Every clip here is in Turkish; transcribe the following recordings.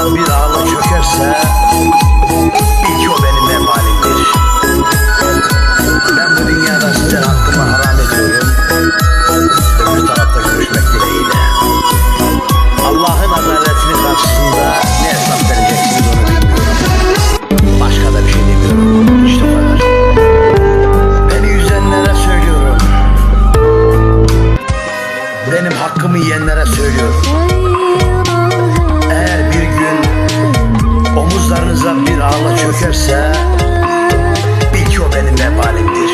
Başımda bir ağla çökerse bil ki o benim emanimdir Ben bu dünyada sizden hakkımı haram ediyorum. Öbür tarafta görüşmek dileğiyle. Allah'ın adaletinin karşısında ne hesap vereceksiniz onu bilmiyorum. Başka da bir şey demiyorum. İşte o kadar. Beni yüzenlere söylüyorum. Benim hakkımı yiyenlere söylüyorum. Başınıza bir ağla çökerse Bil ki o benim vebalimdir.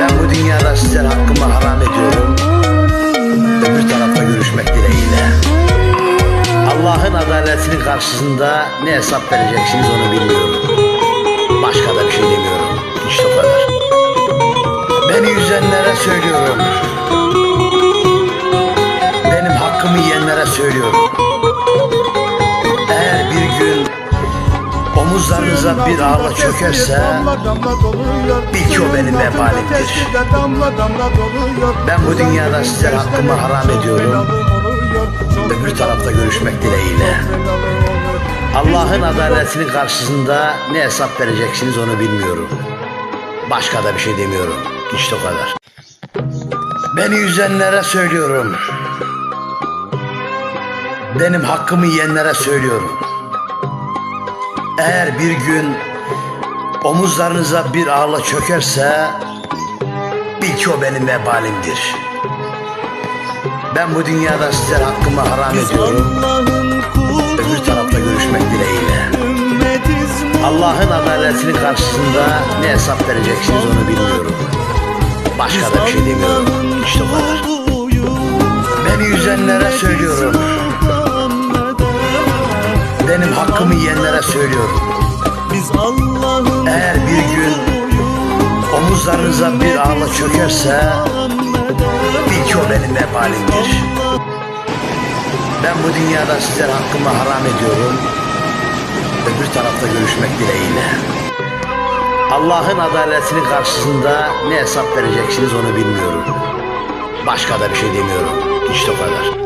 Ben bu dünyada sizler hakkımı haram ediyorum. Öbür tarafta görüşmek dileğiyle. Allah'ın adaletinin karşısında ne hesap vereceksiniz onu bilmiyorum. Başka da bir şey demiyorum. İşte o kadar. Beni üzenlere söylüyorum. Benim hakkımı yiyenlere söylüyorum. Omuzlarınıza bir ağla çökerse bil ki o benim vebalimdir. Ben bu dünyada size hakkımı haram ediyorum. Öbür tarafta görüşmek dileğiyle. Allah'ın adaletinin karşısında ne hesap vereceksiniz onu bilmiyorum. Başka da bir şey demiyorum. İşte o kadar. Beni üzenlere söylüyorum. Benim hakkımı yiyenlere söylüyorum. Eğer bir gün omuzlarınıza bir ağla çökerse bil ki o benim vebalimdir. Ben bu dünyada size hakkımı haram ediyorum. Öbür tarafta görüşmek dileğiyle. Allah'ın adaletinin karşısında ne hesap vereceksiniz onu bilmiyorum. Başka da bir şey demiyorum. İşte o kadar. Beni üzenlere söylüyorum. Söylüyorum. Biz Allah'ın Eğer bir gün omuzlarınıza bir ağla çökerse bil ki o benim vebalimdir. Ben bu dünyada size hakkımı haram ediyorum. Öbür tarafta görüşmek dileğiyle. Allah'ın adaletinin karşısında ne hesap vereceksiniz onu bilmiyorum. Başka da bir şey demiyorum. İşte o kadar.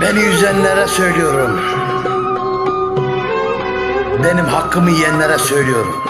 Beni üzenlere söylüyorum. Benim hakkımı yiyenlere söylüyorum.